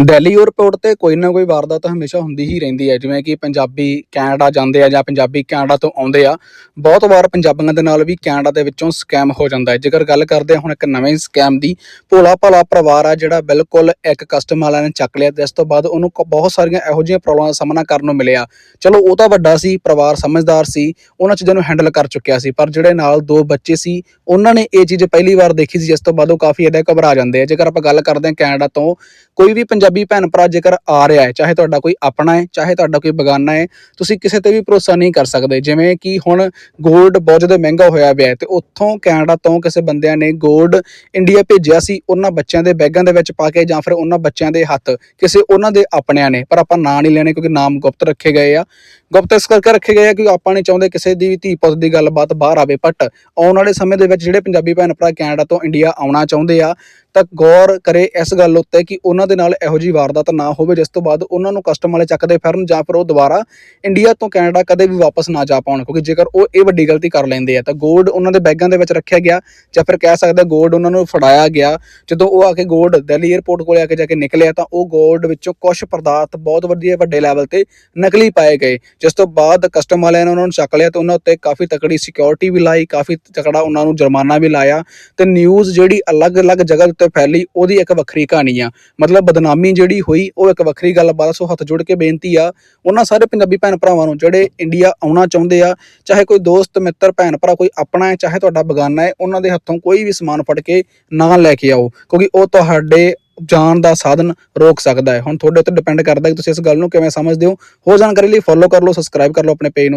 Delhi airport ਤੇ ਕੋਈ ਨਾ ਕੋਈ ਵਾਰਦਾਤ ਹਮੇਸ਼ਾ ਹੁੰਦੀ ਹੀ ਰਹਿੰਦੀ ਹੈ, ਜਿਵੇਂ ਕਿ ਪੰਜਾਬੀ ਕੈਨੇਡਾ ਜਾਂਦੇ ਆ ਜਾਂ ਪੰਜਾਬੀ ਕੈਨੇਡਾ ਤੋਂ ਆਉਂਦੇ ਆ, ਬਹੁਤ ਵਾਰ ਪੰਜਾਬੀਆਂ ਦੇ ਨਾਲ ਵੀ ਕੈਨੇਡਾ ਦੇ ਵਿੱਚੋਂ ਸਕੈਮ ਹੋ ਜਾਂਦਾ ਹੈ। ਜੇਕਰ ਗੱਲ ਕਰਦੇ ਹਾਂ ਹੁਣ ਇੱਕ ਨਵੇਂ ਸਕੈਮ ਦੀ ਭੋਲਾ ਭਾਲਾ ਪਰਿਵਾਰ ਆ ਜਿਹੜਾ ਬਿਲਕੁਲ ਇੱਕ ਕਸਟਮ ਵਾਲਿਆਂ ਨੇ ਚੱਕ ਲਿਆ ਤੇ ਇਸ ਤੋਂ ਬਾਅਦ ਉਹਨੂੰ ਕ- ਬਹੁਤ ਸਾਰੀਆਂ ਇਹੋ ਜਿਹੀਆਂ ਪ੍ਰੋਬਲਮਾਂ ਦਾ ਸਾਹਮਣਾ ਕਰਨ ਨੂੰ ਮਿਲਿਆ। ਚਲੋ ਉਹ ਤਾਂ ਵੱਡਾ ਸੀ, ਪਰਿਵਾਰ ਸਮਝਦਾਰ ਸੀ, ਉਹਨਾਂ ਚੀਜ਼ਾਂ ਨੂੰ ਹੈਂਡਲ ਕਰ ਚੁੱਕਿਆ ਸੀ, ਪਰ ਜਿਹੜੇ ਨਾਲ ਦੋ ਬੱਚੇ ਸੀ, ਉਹਨਾਂ ਨੇ ਇਹ ਚੀਜ਼ ਪਹਿਲੀ ਵਾਰ ਦੇਖੀ ਸੀ, ਜਿਸ ਤੋਂ ਬਾਅਦ ਉਹ ਕਾਫੀ ਇਹਦਾ ਘਬਰਾ ਜਾਂਦੇ ਆ। ਜੇਕਰ ਆਪਾਂ ਗੱਲ ਕਰਦੇ ਹਾਂ ਕੈਨੇਡਾ ਤੋਂ, ਕੋਈ ਵੀ ਪੰਜਾਬੀ ਭੈਣ ਭਰਾ, ਜੇਕਰ ਆ ਰਿਹਾ ਹੈ, ਚਾਹੇ ਤੁਹਾਡਾ ਕੋਈ ਆਪਣਾ ਹੈ, ਚਾਹੇ ਤੁਹਾਡਾ ਕੋਈ ਬਗਾਨਾ ਹੈ, ਤੁਸੀਂ ਕਿਸੇ ਤੇ ਵੀ ਭਰੋਸਾ ਨਹੀਂ ਕਰ ਸਕਦੇ। ਜਿਵੇਂ ਕਿ ਹੁਣ 골ਡ ਬਹੁਤ ਜ਼ਿਆਦਾ ਮਹਿੰਗਾ ਹੋਇਆ ਪਿਆ ਹੈ ਤੇ ਉੱਥੋਂ ਕੈਨੇਡਾ ਤੋਂ ਕਿਸੇ ਬੰਦਿਆਂ ਨੇ 골ਡ ਇੰਡੀਆ ਭੇਜਿਆ ਸੀ, ਉਹਨਾਂ ਬੱਚਿਆਂ ਦੇ ਬੈਗਾਂ ਦੇ ਵਿੱਚ ਪਾ ਕੇ ਜਾਂ ਫਿਰ ਉਹਨਾਂ ਬੱਚਿਆਂ ਦੇ ਹੱਥ, ਕਿਸੇ ਉਹਨਾਂ ਦੇ ਆਪਣਿਆਂ ਨੇ, ਪਰ ਆਪਾਂ ਨਾਂ ਨਹੀਂ ਲੈਣੇ ਕਿਉਂਕਿ ਨਾਮ ਗੁਪਤ ਰੱਖੇ ਗਏ ਆ। ਗੁਪਤ ਇਸ ਕਰਕੇ ਰੱਖੇ ਗਏ ਆ ਕਿ ਆਪਾਂ ਨਹੀਂ ਚਾਹੁੰਦੇ ਕਿਸੇ ਦੀ ਵੀ ਧੀ ਪੁੱਤ ਦੀ ਗੱਲਬਾਤ ਬਾਹਰ ਆਵੇ ਬਟ ਆਉਣ ਵਾਲੇ ਸਮੇਂ ਦੇ ਵਿੱਚ ਜਿਹੜੇ ਪੰਜਾਬੀ ਭੈਣ ਭਰਾ ਕੈਨੇਡਾ ਤੋਂ ਇੰਡੀਆ ਆਉਣਾ ਚਾਹੁੰਦੇ ਆ, ਤਾਂ ਗੌਰ ਕਰੇ ਇਸ ਗੱਲ ਉੱਤੇ ਕਿ ਉਹਨਾਂ ਦੇ ਨਾਲ ਇਹੋ ਜੀ ਵਾਰਦਾਤ ਨਾ ਹੋਵੇ, ਜਿਸ ਤੋਂ ਬਾਅਦ ਉਹਨਾਂ ਨੂੰ ਕਸਟਮ ਵਾਲੇ ਚੱਕਦੇ ਫਿਰਨ ਜਾਂ ਫਿਰ ਉਹ ਦੁਬਾਰਾ ਇੰਡੀਆ ਤੋਂ ਕੈਨੇਡਾ ਕਦੇ ਵੀ ਵਾਪਸ ਨਾ ਜਾ ਪਾਉਣ, ਕਿਉਂਕਿ ਜੇਕਰ ਉਹ ਇਹ ਵੱਡੀ ਗਲਤੀ ਕਰ ਲੈਂਦੇ ਆ, ਤਾਂ ਗੋਲਡ ਉਹਨਾਂ ਦੇ ਬੈਗਾਂ ਦੇ ਵਿੱਚ ਰੱਖਿਆ ਗਿਆ, ਜਾਂ ਫਿਰ ਕਹਿ ਸਕਦਾ ਗੋਲਡ ਉਹਨਾਂ ਨੂੰ ਫੜਾਇਆ ਗਿਆ, ਜਦੋਂ ਉਹ ਆ ਕੇ ਗੋਲਡ ਦਿੱਲੀ 에ਅਰਪੋਰਟ ਕੋਲੇ ਆ ਕੇ ਜਾ ਕੇ ਨਿਕਲਿਆ, ਤਾਂ ਉਹ ਗੋਲਡ ਵਿੱਚੋਂ ਕੁਝ ਪਦਾਰਥ ਬਹੁਤ ਵਧੀਆ ਵੱਡੇ ਲੈਵਲ ਤੇ ਨਕਲੀ ਪਾਏ ਗਏ ਜਿਸ ਤੋਂ ਬਾਅਦ ਕਸਟਮ ਵਾਲਿਆਂ ਨੇ ਉਹਨਾਂ ਨੂੰ ਚੱਕ ਲਿਆ ਤੇ ਉਹਨਾਂ ਉੱਤੇ ਕਾਫੀ ਤਕੜੀ ਸਿਕਿਉਰਿਟੀ ਵੀ ਲਾਈ, ਕਾਫੀ ਤਕੜਾ ਉਹਨਾਂ ਨੂੰ ਜੁਰਮਾਨਾ ਵੀ ਲਾਇਆ ਤੇ ਨਿਊਜ਼ ਜਿਹੜੀ ਅਲੱਗ-ਅਲੱਗ ਜਗ੍ਹਾ ਉੱਤੇ ਫੈਲੀ, ਉਹਦੀ ਇੱਕ ਵੱਖਰੀ ਕਹਾਣੀ ਆ। ਮਤਲਬ ਬਦਨਾਮੀ ਜਿਹੜੀ ਹੋਈ, ਉਹ ਇੱਕ ਵੱਖਰੀ ਗੱਲ ਬਾਤ ਸੋ ਹੱਥ ਜੋੜ ਕੇ ਬੇਨਤੀ ਆ, ਉਹਨਾਂ ਸਾਰੇ ਪੰਜਾਬੀ ਭੈਣ ਭਰਾਵਾਂ ਨੂੰ ਜਿਹੜੇ ਇੰਡੀਆ ਆਉਣਾ ਚਾਹੁੰਦੇ ਆ, ਚਾਹੇ ਕੋਈ ਦੋਸਤ, ਮਿੱਤਰ, ਭੈਣ ਭਰਾ ਕੋਈ ਆਪਣਾ ਹੈ, ਚਾਹੇ ਤੁਹਾਡਾ ਬਗਾਨਾ ਹੈ, ਉਹਨਾਂ ਦੇ ਹੱਥੋਂ ਕੋਈ ਵੀ ਸਮਾਨ ਫੜ ਕੇ ਨਾ ਲੈ ਕੇ ਆਓ, ਕਿਉਂਕਿ ਉਹ ਤੁਹਾਡੇ ਜਾਣ ਦਾ ਸਾਧਨ ਰੋਕ ਸਕਦਾ ਹੈ। ਹੁਣ ਤੁਹਾਡੇ ਉੱਤੇ ਡਿਪੈਂਡ ਕਰਦਾ ਕਿ ਤੁਸੀਂ ਇਸ ਗੱਲ ਨੂੰ ਕਿਵੇਂ ਸਮਝਦੇ ਹੋ। ਹੋਰ ਜਾਣਕਾਰੀ ਲਈ ਫੋਲੋ ਕਰ ਲਓ ਸਬਸਕ੍ਰਾਈਬ ਕਰ ਲਓ ਆਪਣੇ ਪੇਜ ਨੂੰ।